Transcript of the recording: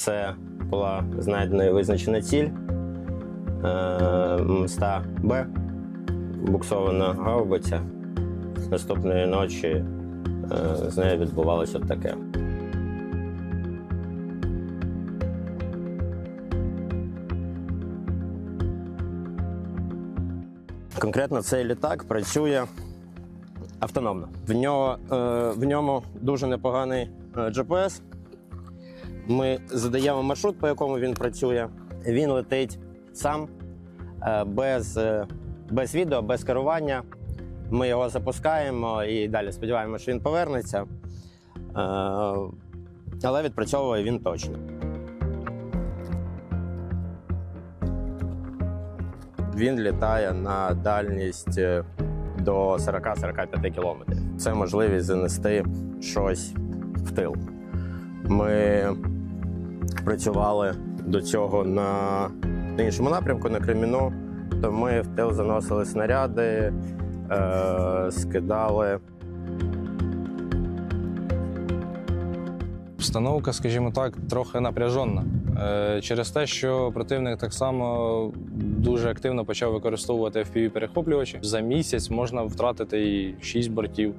Це була знайдена і визначена ціль е, мста Б, буксована гаубиця. Наступної ночі е, з нею відбувалося таке. Конкретно цей літак працює автономно. В, нього, е, в ньому дуже непоганий GPS. Ми задаємо маршрут, по якому він працює. Він летить сам е, без, е, без відео, без керування. Ми його запускаємо і далі сподіваємося, що він повернеться. Е, Але відпрацьовує він точно. Він літає на дальність до 40-45 кілометрів. Це можливість занести щось в тил. Ми працювали до цього на іншому напрямку, на Креміну, то ми в тил заносили снаряди, е, скидали. Обстановка, скажімо так, трохи напряжена. Е, Через те, що противник так само дуже активно почав використовувати fpv перехоплювачі За місяць можна втратити і 6 бортів.